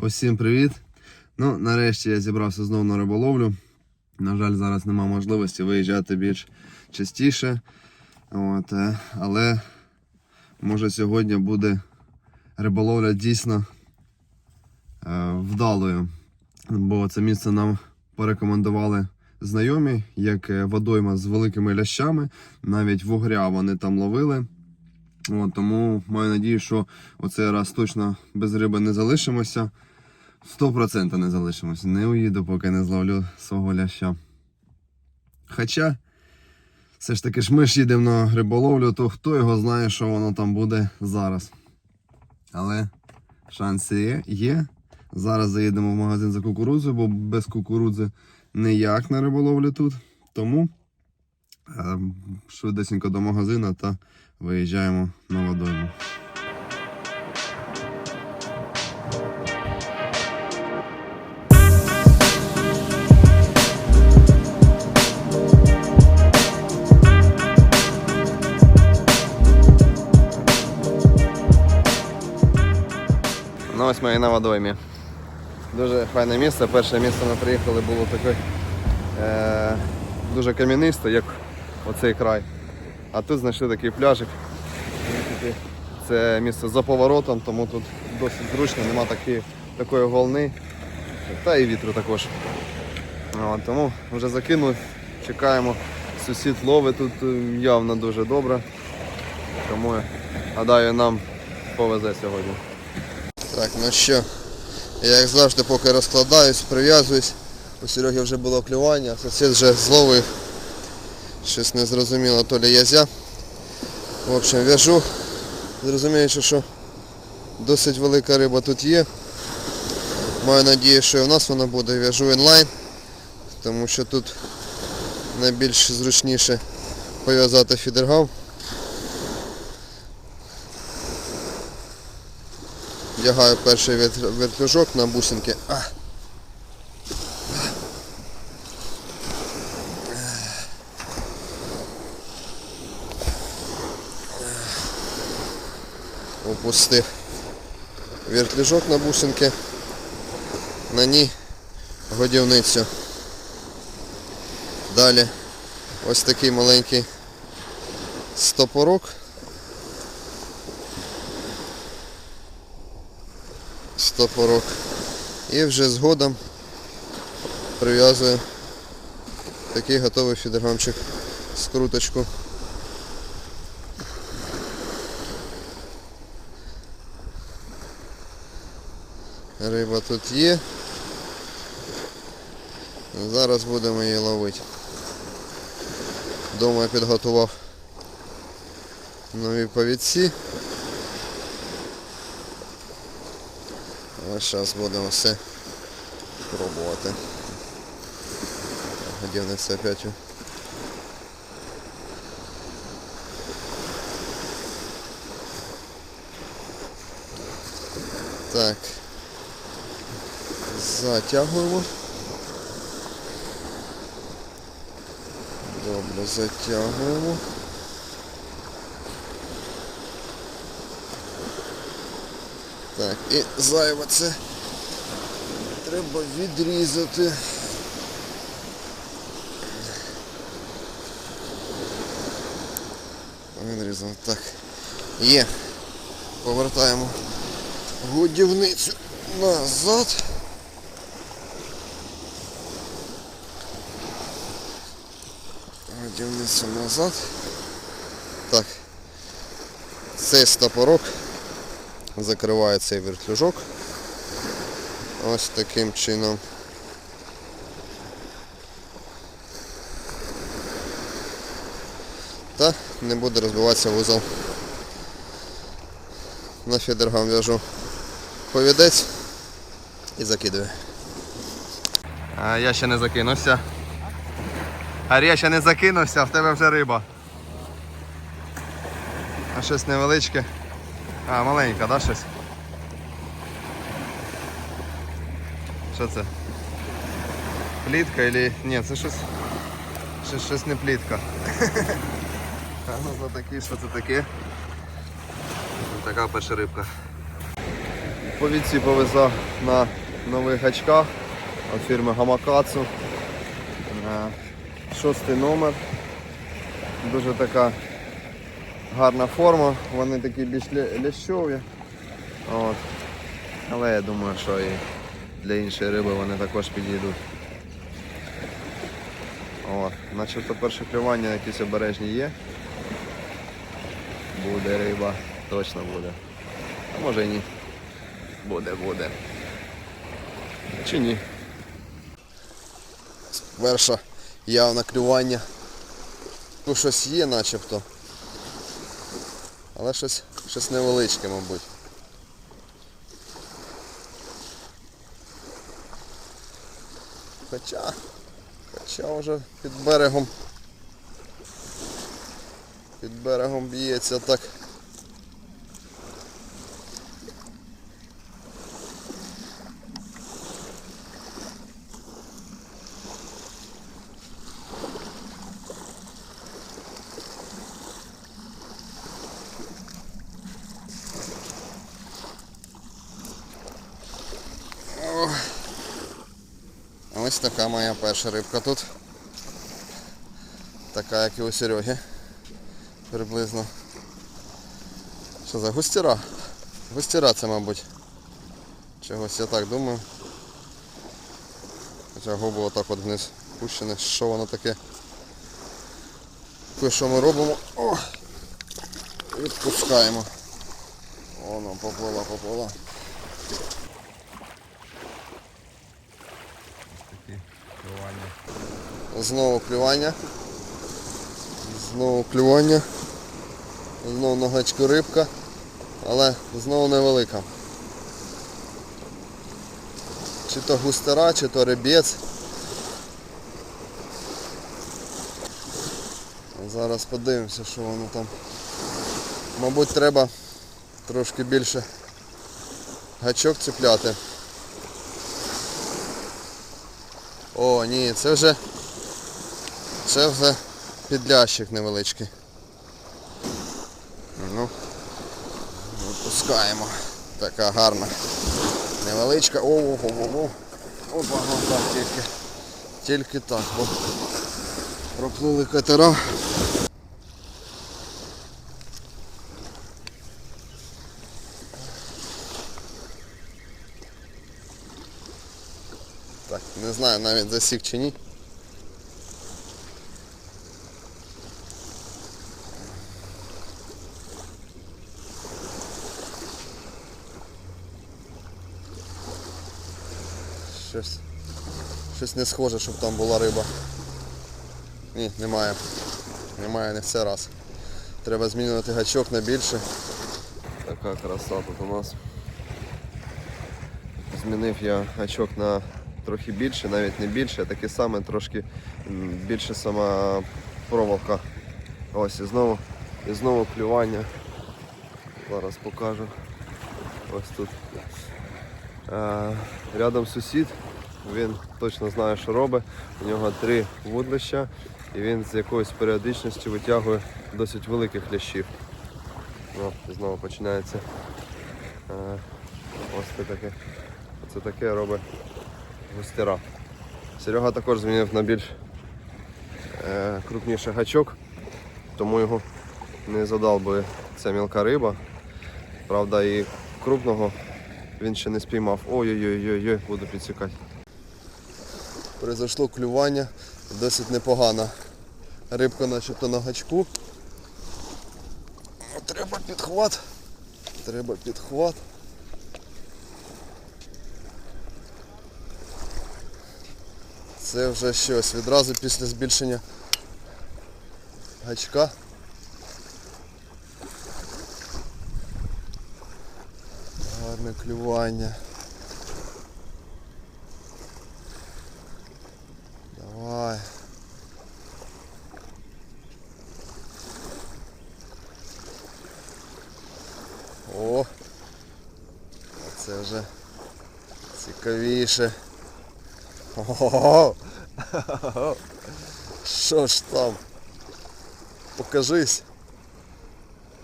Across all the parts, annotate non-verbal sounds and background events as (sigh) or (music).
Усім привіт! Ну, нарешті я зібрався знову на риболовлю. На жаль, зараз нема можливості виїжджати більш частіше. От, е, але може сьогодні буде риболовля дійсно е, вдалою. Бо це місце нам порекомендували знайомі, як е, водойма з великими лящами. Навіть вугря вони там ловили. От, тому маю надію, що оцей раз точно без риби не залишимося. 100% не залишимося. Не уїду, поки не зловлю свого ляща. Хоча, все ж таки ж ми ж їдемо на риболовлю, то хто його знає, що воно там буде зараз. Але шанси є. є. Зараз заїдемо в магазин за кукурудзою, бо без кукурудзи ніяк на риболовлю тут. Тому е, швидесенько до магазину та виїжджаємо на водойму. Ось ми і на водоймі. Дуже файне місце. Перше місце ми приїхали було таке е, дуже кам'янисте, як оцей край. А тут знайшли такий пляжик. Це місце за поворотом, тому тут досить зручно, нема такі, такої волни. Та і вітру також. От, тому вже закинув, чекаємо. Сусід ловить тут е, явно дуже добре. Тому гадаю, нам повезе сьогодні. Так, ну що, я як завжди поки розкладаюсь, прив'язуюсь. У Сереги вже було клювання, сусід вже зловив. Щось незрозуміло, то ли язя. В общем, в'яжу. Зрозуміючи, що досить велика риба тут є. Маю надію, що і в нас вона буде. В'яжу інлайн, тому що тут найбільш зручніше пов'язати фідергав. Вдягаю перший вертлюжок на бусинки. Опустив вертлюжок на бусинки. На ній годівницю. Далі ось такий маленький стопорок. Стопорок. І вже згодом прив'язую такий готовий фідергамчик скруточку. Риба тут є. Зараз будемо її ловити. Дома я підготував нові повідці. Зараз будемо все пробувати. Годівниця опять. Так. Затягуємо. Добре, затягуємо. Так, і зайве це треба відрізати. Відрізав. Так. Є. Повертаємо годівницю назад. Годівницю назад. Так. Цей стопорок закриває цей вертлюжок. Ось таким чином. Та не буде розбиватися вузол. На фідергам в'яжу повідець і закидую. А я ще не закинувся. А я ще не закинувся, а в тебе вже риба. А щось невеличке. А, маленька, да, щось? Що це? Плітка или... Ні, це щось. Щось, щось не плітка. (laughs) А ну за такі, що це таке? Така перша рибка. Повідці повезла на нових гачках від фірми Гамакацу. Е, Шостий номер. Дуже така гарна форма, вони такі більш лящові. От. Але я думаю, що і для іншої риби вони також підійдуть. О, начебто перше клювання якісь обережні є. Буде риба, точно буде. А може і ні. Буде, буде. Чи ні? Перше явне клювання. Ну щось є начебто. Але щось, щось невеличке, мабуть. Хоча, хоча вже під берегом. Під берегом б'ється так. Ось така моя перша рибка тут. Така, як і у Сереги. Приблизно. Що за густіра? Густіра це, мабуть. Чогось я так думаю. Хоча губи отак от вниз пущені. Що воно таке? Що ми робимо? О! Відпускаємо. Воно поплила, поплила. Знову клювання. Знову клювання. Знову на гачку рибка, але знову невелика. Чи то густера, чи то рибець. Зараз подивимося, що воно там. Мабуть, треба трошки більше гачок цепляти. О, ні, це вже це вже підлящик невеличкий. Ну, випускаємо. Така гарна. Невеличка. О, о, о, о, о. Опа, ну так тільки. Тільки так. О. Проплили катера. Так, не знаю навіть засік чи ні. Щось, щось не схоже, щоб там була риба. Ні, немає. Немає не в цей раз. Треба змінювати гачок на більше. Така краса тут у нас. Змінив я гачок на трохи більше, навіть не більше, а таке саме, трошки більше сама проволока. Ось і знову, і знову клювання. Зараз покажу. Ось тут. Е, рядом сусід, він точно знає, що робить. У нього три вудлища і він з якоюсь періодичністю витягує досить великих лящів. Ну, знову починається. Е, ось це таке. Це таке робить густера. Серега також змінив на більш е, крупніший гачок, тому його не задав би ця мілка риба. Правда, і крупного він ще не спіймав. Ой-ой-ой, буду підсікати. Произошло клювання досить непогано. Рибка начебто на гачку. Ну, Треба підхват. Треба підхват. Це вже щось. Відразу після збільшення гачка. Клювання. Давай. О! Це вже цікавіше. Ого! (laughs) Що ж там? Покажись.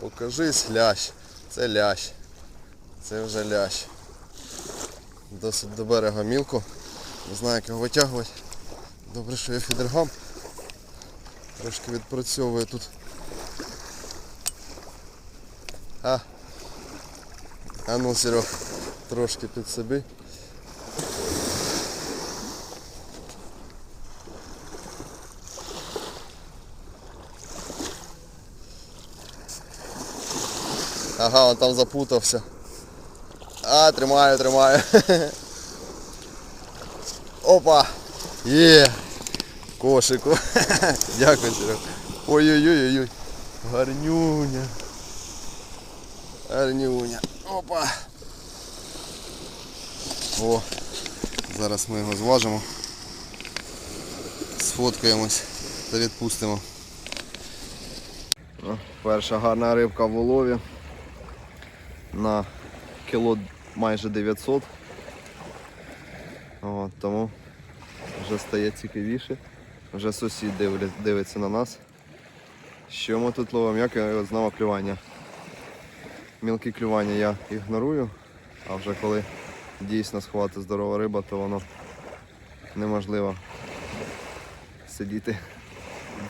Покажись лящ. Це лящ. Це вже лящ. досить до берега мілко. Не знаю, як його витягувати. Добре, що є фідергам. Трошки відпрацьовує тут. А. А ну, Серег, трошки під собі. Ага, он там запутався. А, тримаю, тримаю. (laughs) Опа! Є! Кошику. (laughs) Дякую, Серег. Ой-ой-ой-ой. Гарнюня. Гарнюня. Опа. О, зараз ми його зважимо. Сфоткаємось та відпустимо. Перша гарна рибка в улові. На кіло майже 900. От, тому вже стає цікавіше. Вже сусід дивиться на нас. Що ми тут ловимо? Як знову клювання? Мілкі клювання я ігнорую, а вже коли дійсно сховати здорова риба, то воно неможливо сидіти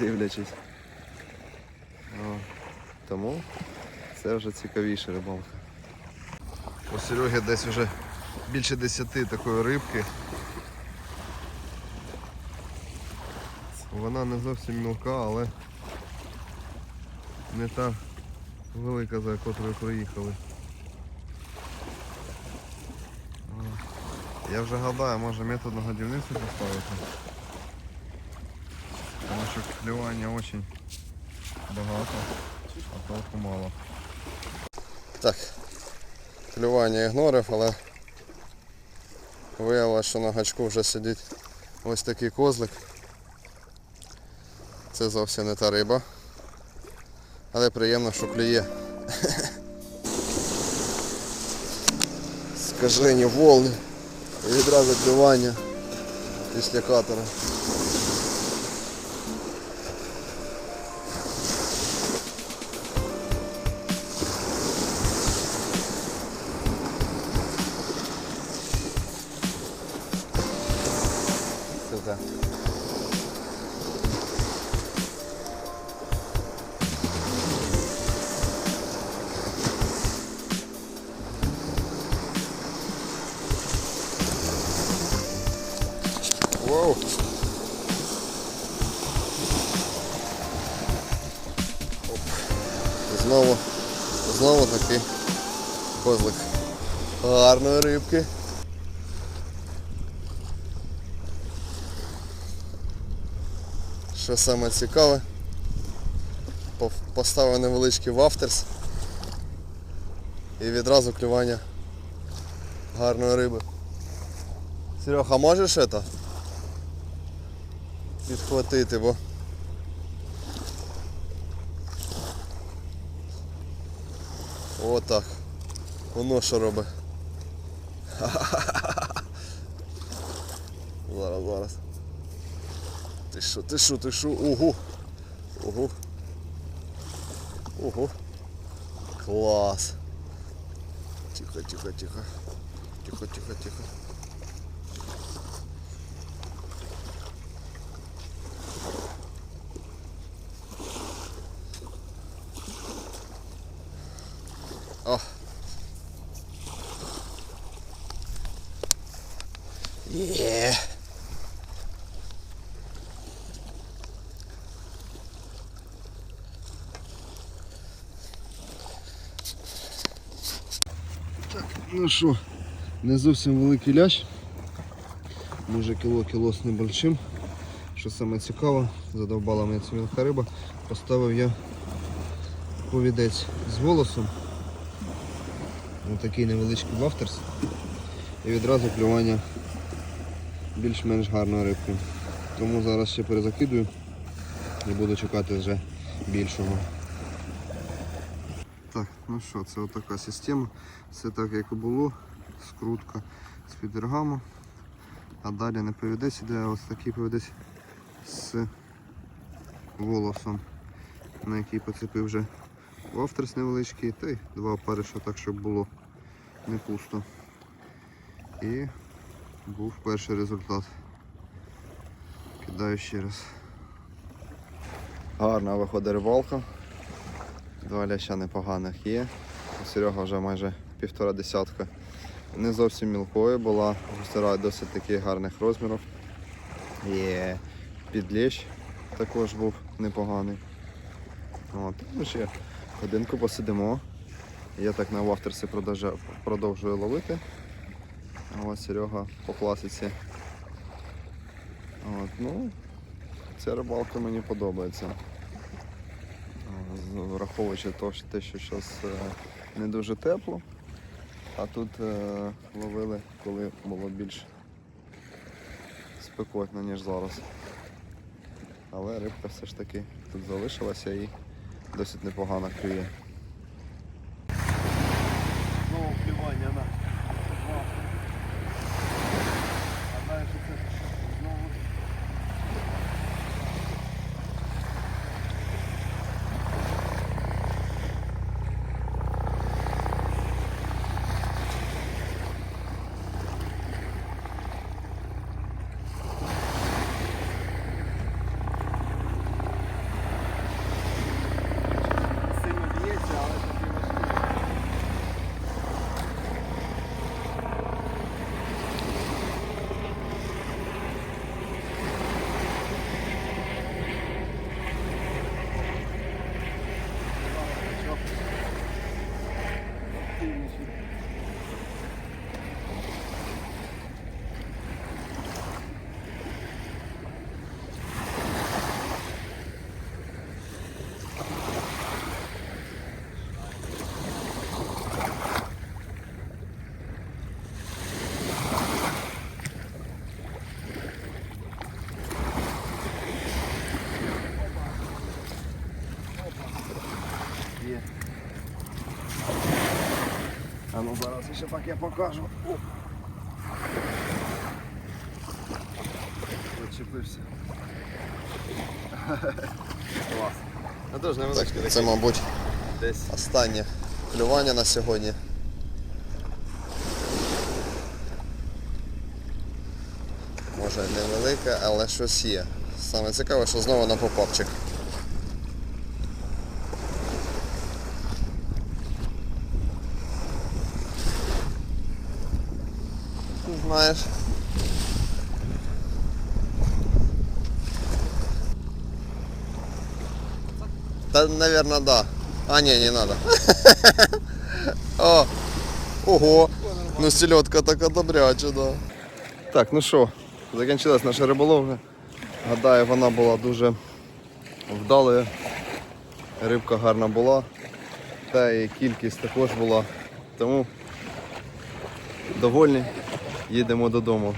дивлячись. Тому це вже цікавіше рибалка. У Сереги десь вже більше 10 такої рибки. Вона не зовсім мілка, але не та велика, за котрою приїхали. Я вже гадаю, може метод на годівницю поставити. Тому що клювання дуже багато, а толку мало. Так, клювання ігнорив, але виявилося, що на гачку вже сидить ось такий козлик. Це зовсім не та риба. Але приємно, що клює. Скажені волни. Відразу клювання після катера. Козлик. Гарної рибки. Що саме цікаве, поставив невеличкий вафтерс і відразу клювання гарної риби. Серега, можеш это? Підхватити, бо Отак. Воно що робить. Зараз, зараз. Ти що, ти що, ти що? Ого. Ого. Ого. Клас. Тихо, тихо, тихо. Тихо, тихо, тихо. Ну що, не зовсім великий лящ. Може кіло кіло з небольшим. Що саме цікаво, задовбала мене ця мілка риба. Поставив я повідець з волосом. Ось такий невеличкий вафтерс. І відразу клювання більш-менш гарної рибки. Тому зараз ще перезакидую і буду чекати вже більшого. Так, ну що, це отака система. Все так як і було. Скрутка з підергаму. А далі не повідець іде, а ось такий повідець з волосом, на який поцепив вже вафтерс невеличкий, та й два опариша так, щоб було не пусто. І Був перший результат. Кидаю ще раз. Гарна виходить рибалка. Два ляща непоганих є. Серега вже майже півтора десятка. Не зовсім мілкою була, густера досить таких гарних розмірів. Є підлещ також був непоганий. От. Ну, ще годинку посидимо. Я так на вахтерсі продовжую, ловити. Ось Серега по класиці. От, ну, ця рибалка мені подобається. Враховуючи те, що зараз не дуже тепло, а тут е, ловили, коли було більш спекотно, ніж зараз. Але рибка все ж таки тут залишилася і досить непогано клює. Знову плювання на два. А далі це знову. Сильно б'ється, але таки важливо. Є. А ну зараз ще так я покажу. Зачепився. Клас. Ну теж невеличкий Це, мабуть, Десь останнє клювання на сьогодні. Може невелике, але щось є. Саме цікаве, що знову на попапчик. Знаєш. Да, наверное, да. А, не, не надо. (laughs) О, ого. Ну, селедка така добряча, да. Так, ну що, закінчилась наша риболовля. Гадаю, вона була дуже вдалою. Рибка гарна була. Та і кількість також була. Тому довольні. Їдемо додому.